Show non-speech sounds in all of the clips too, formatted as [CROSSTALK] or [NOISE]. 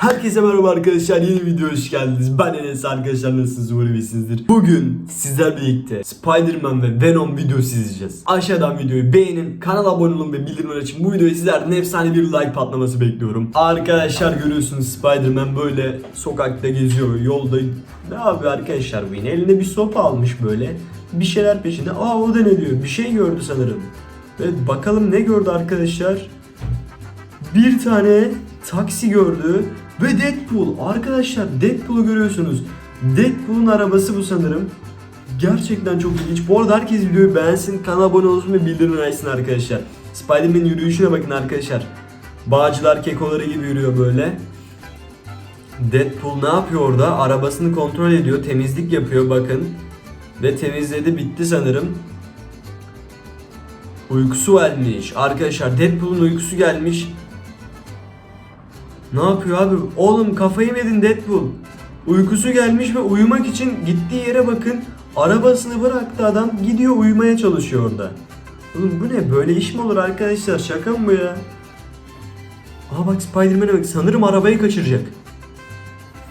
Herkese merhaba arkadaşlar yeni video hoş geldiniz. Ben Enes arkadaşlar nasılsınız umarım iyisinizdir. Bugün sizler birlikte Spider-Man ve Venom videosu izleyeceğiz. Aşağıdan videoyu beğenin, kanala abone olun ve bildirimler açın. Bu videoyu sizlerden efsane bir like patlaması bekliyorum. Arkadaşlar görüyorsunuz Spider-Man böyle sokakta geziyor, yolda ne yapıyor arkadaşlar bu yine? Eline bir sopa almış böyle. Bir şeyler peşinde. Aa o da ne diyor? Bir şey gördü sanırım. Evet bakalım ne gördü arkadaşlar? bir tane taksi gördü ve Deadpool. Arkadaşlar Deadpool'u görüyorsunuz. Deadpool'un arabası bu sanırım. Gerçekten çok ilginç. Bu arada herkes videoyu beğensin, kanala abone olsun ve bildirim açsın arkadaşlar. Spider-Man'in yürüyüşüne bakın arkadaşlar. Bağcılar kekoları gibi yürüyor böyle. Deadpool ne yapıyor orada? Arabasını kontrol ediyor, temizlik yapıyor bakın. Ve temizledi bitti sanırım. Uykusu gelmiş. Arkadaşlar Deadpool'un uykusu gelmiş. Ne yapıyor abi? Oğlum kafayı yedin Deadpool? Uykusu gelmiş ve uyumak için gittiği yere bakın. Arabasını bıraktı adam gidiyor uyumaya çalışıyor orada. Oğlum bu ne? Böyle iş mi olur arkadaşlar? Şaka mı bu ya? Aa bak Spider-Man'e bak. Sanırım arabayı kaçıracak.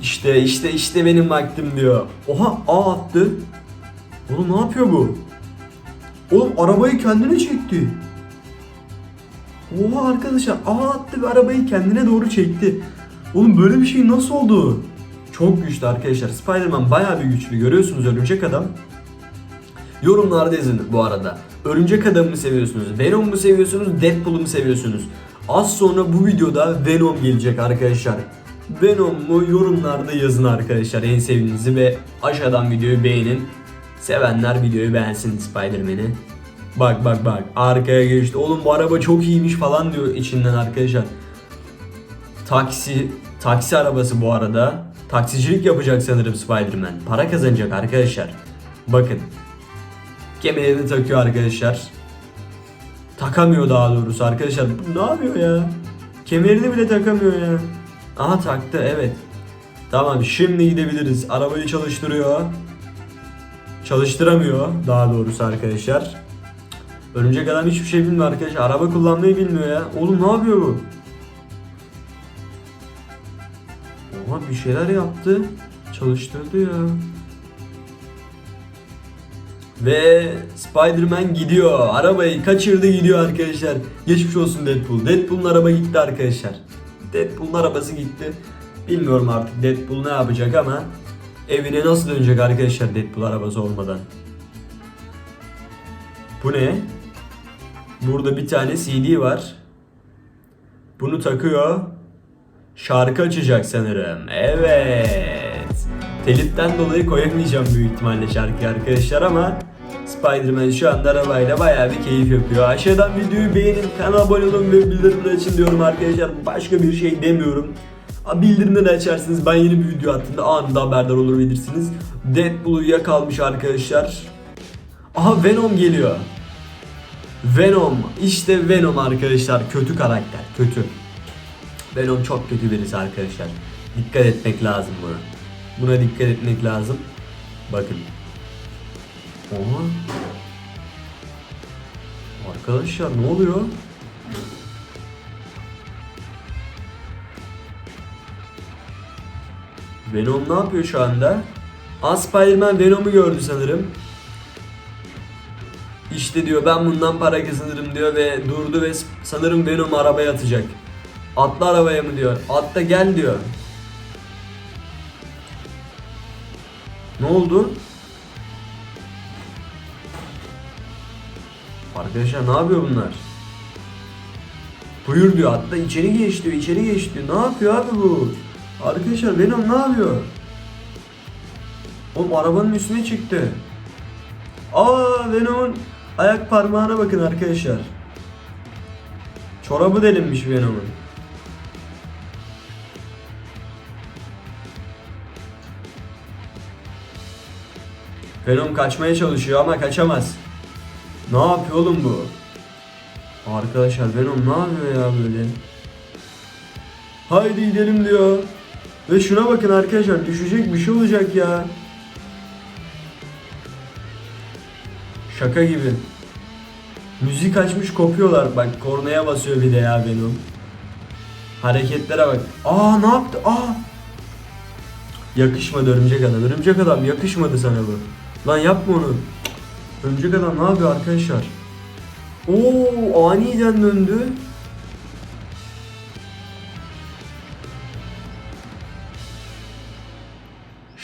İşte işte işte benim vaktim diyor. Oha A attı. Oğlum ne yapıyor bu? Oğlum arabayı kendine çekti. Oha arkadaşlar A attı ve arabayı kendine doğru çekti. Oğlum böyle bir şey nasıl oldu? Çok güçlü arkadaşlar. Spider-Man bayağı bir güçlü. Görüyorsunuz Örümcek Adam. Yorumlarda yazın bu arada. Örümcek Adam'ı mı seviyorsunuz? Venom mu seviyorsunuz? Deadpool'u mu seviyorsunuz? Az sonra bu videoda Venom gelecek arkadaşlar. Venom mu yorumlarda yazın arkadaşlar en sevdiğinizi ve aşağıdan videoyu beğenin. Sevenler videoyu beğensin Spider-Man'i. Bak bak bak arkaya geçti. Oğlum bu araba çok iyiymiş falan diyor içinden arkadaşlar. Taksi, taksi arabası bu arada. Taksicilik yapacak sanırım Spider-Man. Para kazanacak arkadaşlar. Bakın. Kemerini takıyor arkadaşlar. Takamıyor daha doğrusu arkadaşlar. Bu ne yapıyor ya? Kemerini bile takamıyor ya. Aha taktı evet. Tamam şimdi gidebiliriz. Arabayı çalıştırıyor. Çalıştıramıyor daha doğrusu arkadaşlar. Örümcek adam hiçbir şey bilmiyor arkadaşlar. Araba kullanmayı bilmiyor ya. Oğlum ne yapıyor bu? Oha bir şeyler yaptı. Çalıştırdı ya. Ve Spider-Man gidiyor. Arabayı kaçırdı gidiyor arkadaşlar. Geçmiş olsun Deadpool. Deadpool'un araba gitti arkadaşlar. Deadpool'un arabası gitti. Bilmiyorum artık Deadpool ne yapacak ama evine nasıl dönecek arkadaşlar Deadpool arabası olmadan. Bu ne? Burada bir tane CD var. Bunu takıyor. Şarkı açacak sanırım. Evet. Teliften dolayı koyamayacağım büyük ihtimalle şarkıyı arkadaşlar ama Spider-Man şu anda arabayla bayağı bir keyif yapıyor. Aşağıdan videoyu beğenin, kanala abone olun ve bildirimleri açın diyorum arkadaşlar. Başka bir şey demiyorum. Bildirimleri açarsınız ben yeni bir video attığımda anında haberdar olabilirsiniz. Deadpool uyuyakalmış arkadaşlar. Aha Venom geliyor. Venom. işte Venom arkadaşlar. Kötü karakter. Kötü. Venom çok kötü birisi arkadaşlar. Dikkat etmek lazım buna. Buna dikkat etmek lazım. Bakın. Oha. Arkadaşlar ne oluyor? Venom ne yapıyor şu anda? Spider-Man Venom'u gördü sanırım. İşte diyor ben bundan para kazanırım diyor ve durdu ve sanırım Venom'u arabaya atacak. Atla arabaya mı diyor. Atla gel diyor. Ne oldu? Arkadaşlar ne yapıyor bunlar? Buyur diyor atla içeri geç diyor içeri geç diyor. Ne yapıyor abi bu? Arkadaşlar Venom ne yapıyor? Oğlum arabanın üstüne çıktı. Aa Venom'un ayak parmağına bakın arkadaşlar. Çorabı delinmiş Venom'un. Venom kaçmaya çalışıyor ama kaçamaz. Ne yapıyor oğlum bu? Arkadaşlar Venom ne yapıyor ya böyle? Haydi gidelim diyor. Ve şuna bakın arkadaşlar düşecek bir şey olacak ya. Şaka gibi. Müzik açmış kopuyorlar bak kornaya basıyor bir de ya Venom. Hareketlere bak. Aa ne yaptı? Aa. Yakışmadı örümcek adam. Örümcek adam yakışmadı sana bu. Lan yapma onu. Örümcek adam ne yapıyor arkadaşlar? Oo aniden döndü.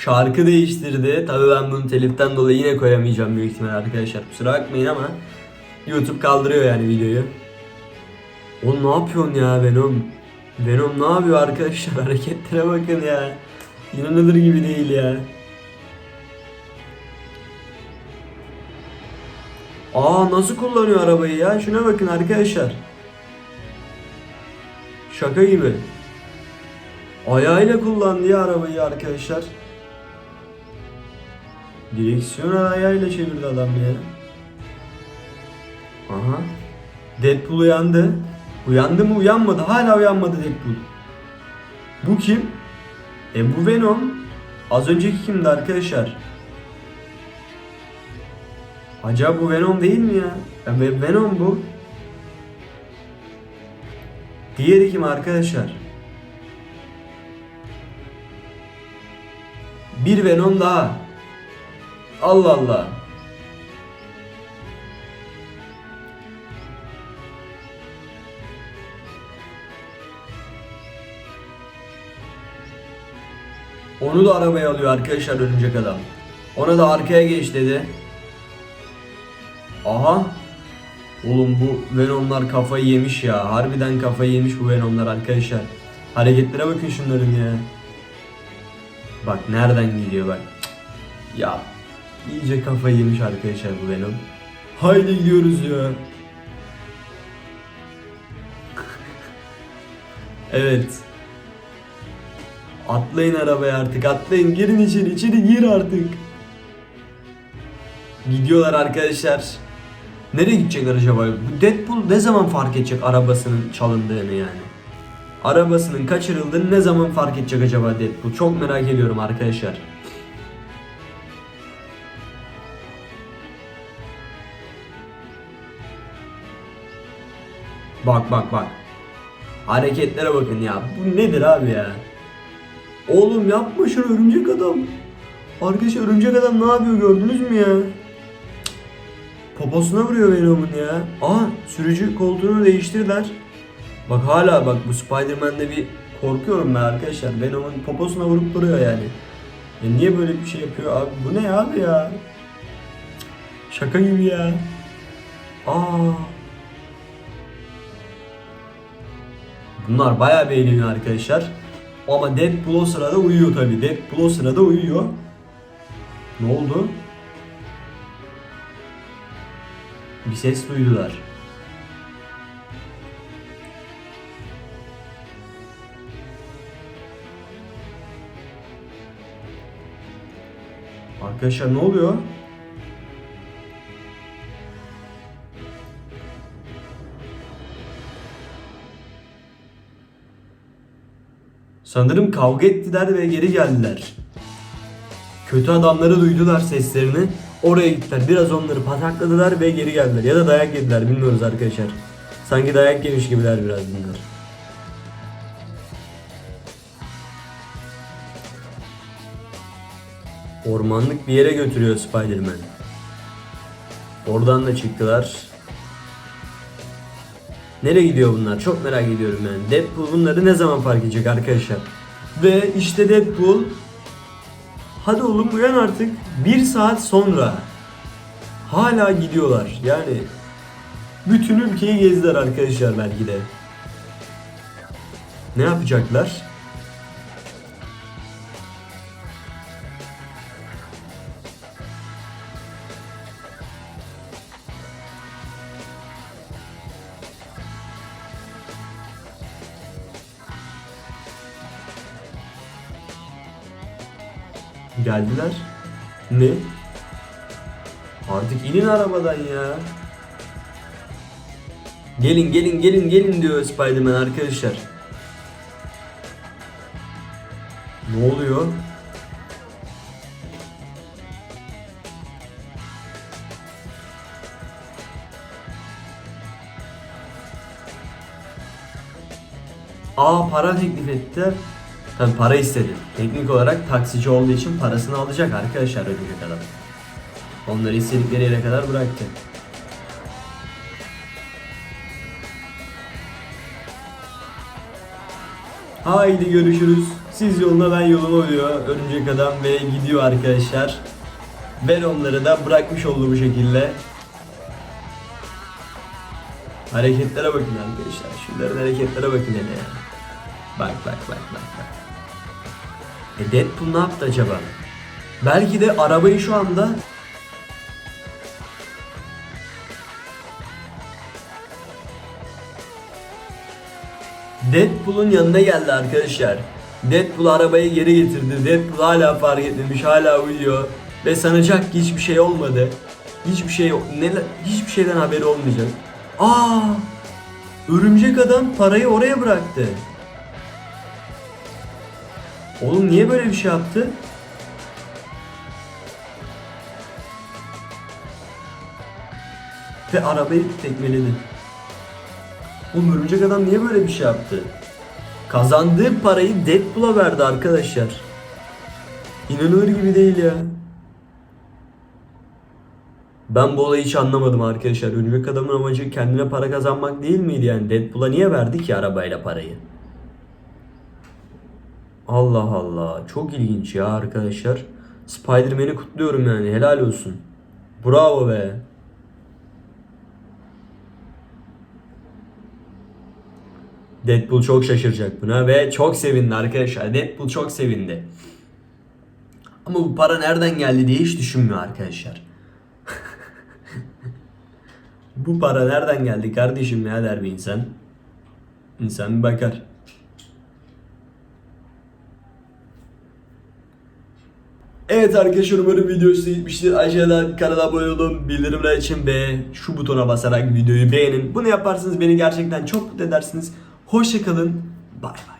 Şarkı değiştirdi. Tabii ben bunu teliften dolayı yine koyamayacağım büyük ihtimal arkadaşlar. Kusura bakmayın ama YouTube kaldırıyor yani videoyu. Oğlum ne yapıyorsun ya Venom? Venom ne yapıyor arkadaşlar? [LAUGHS] Hareketlere bakın ya. İnanılır gibi değil ya. Aa nasıl kullanıyor arabayı ya? Şuna bakın arkadaşlar. Şaka gibi. Ayağıyla kullandı ya arabayı arkadaşlar. Direksiyon ayağıyla çevirdi adam ya. Aha. Deadpool uyandı. Uyandı mı uyanmadı. Hala uyanmadı Deadpool. Bu kim? E bu Venom. Az önceki kimdi arkadaşlar? Acaba bu Venom değil mi ya? ya Ve- Venom bu. Diğeri kim arkadaşlar? Bir Venom daha. Allah Allah. Onu da arabaya alıyor arkadaşlar örümcek adam. Ona da arkaya geç dedi. Aha. Oğlum bu Venomlar kafayı yemiş ya. Harbiden kafayı yemiş bu Venomlar arkadaşlar. Hareketlere bakın şunların ya. Bak nereden gidiyor bak. Ya iyice kafayı yemiş arkadaşlar bu Venom. Haydi gidiyoruz ya. evet. Atlayın arabaya artık atlayın girin içeri içeri gir artık. Gidiyorlar arkadaşlar. Nereye gidecekler acaba? Bu Deadpool ne zaman fark edecek arabasının çalındığını yani? Arabasının kaçırıldığını ne zaman fark edecek acaba Deadpool? Çok merak ediyorum arkadaşlar. Bak bak bak. Hareketlere bakın ya. Bu nedir abi ya? Oğlum yapma şunu örümcek adam. Arkadaşlar örümcek adam ne yapıyor gördünüz mü ya? Poposuna vuruyor Venom'un ya. Aa sürücü koltuğunu değiştirdiler. Bak hala bak bu Spider-Man'de bir korkuyorum ben arkadaşlar. Venom'un poposuna vurup duruyor yani. Ya niye böyle bir şey yapıyor abi? Bu ne abi ya? Şaka gibi ya. Aa. Bunlar bayağı beğeniyor arkadaşlar. Ama Deadpool o sırada uyuyor tabi. Deadpool o sırada uyuyor. Ne oldu? Bir ses duydular. Arkadaşlar ne oluyor? Sanırım kavga ettiler ve geri geldiler. Kötü adamları duydular seslerini. Oraya gittiler. Biraz onları patakladılar ve geri geldiler. Ya da dayak yediler bilmiyoruz arkadaşlar. Sanki dayak yemiş gibiler biraz bunlar. Ormanlık bir yere götürüyor Spider-Man. Oradan da çıktılar. Nereye gidiyor bunlar? Çok merak ediyorum yani. Deadpool bunları ne zaman fark edecek arkadaşlar? Ve işte Deadpool Hadi oğlum uyan artık. Bir saat sonra hala gidiyorlar. Yani bütün ülkeyi gezdiler arkadaşlar belki de. Ne yapacaklar? Geldiler. Ne? Artık inin arabadan ya. Gelin gelin gelin gelin diyor Spider-Man arkadaşlar. Ne oluyor? Aa para teklif etti. Tabi para istedi. Teknik olarak taksici olduğu için parasını alacak arkadaşlar örümcek adam. Onları istedikleri yere kadar bıraktı. Haydi görüşürüz. Siz yoluna ben yoluma diyor örümcek adam ve gidiyor arkadaşlar. Venomları da bırakmış oldu bu şekilde. Hareketlere bakın arkadaşlar. Şunların hareketlere bakın hele ya. Bak bak bak bak bak. E Deadpool ne yaptı acaba? Belki de arabayı şu anda Deadpool'un yanına geldi arkadaşlar. Deadpool arabayı geri getirdi. Deadpool hala fark etmemiş, hala uyuyor ve sanacak ki hiçbir şey olmadı. Hiçbir şey ne hiçbir şeyden haberi olmayacak. Aa! Örümcek adam parayı oraya bıraktı. Oğlum niye böyle bir şey yaptı? Ve arabayı tekmeledi. Oğlum örümcek adam niye böyle bir şey yaptı? Kazandığı parayı Deadpool'a verdi arkadaşlar. İnanılır gibi değil ya. Ben bu olayı hiç anlamadım arkadaşlar. Örümcek adamın amacı kendine para kazanmak değil miydi yani? Deadpool'a niye verdi ki arabayla parayı? Allah Allah. Çok ilginç ya arkadaşlar. Spider-Man'i kutluyorum yani. Helal olsun. Bravo be. Deadpool çok şaşıracak buna ve çok sevindi arkadaşlar. Deadpool çok sevindi. Ama bu para nereden geldi diye hiç düşünmüyor arkadaşlar. [LAUGHS] bu para nereden geldi kardeşim ya der bir insan. İnsan bir bakar. Evet arkadaşlar umarım video size gitmiştir. Aşağıdan kanala abone olun, bildirimler için ve şu butona basarak videoyu beğenin. Bunu yaparsanız beni gerçekten çok mutlu edersiniz. Hoşçakalın, bay bay.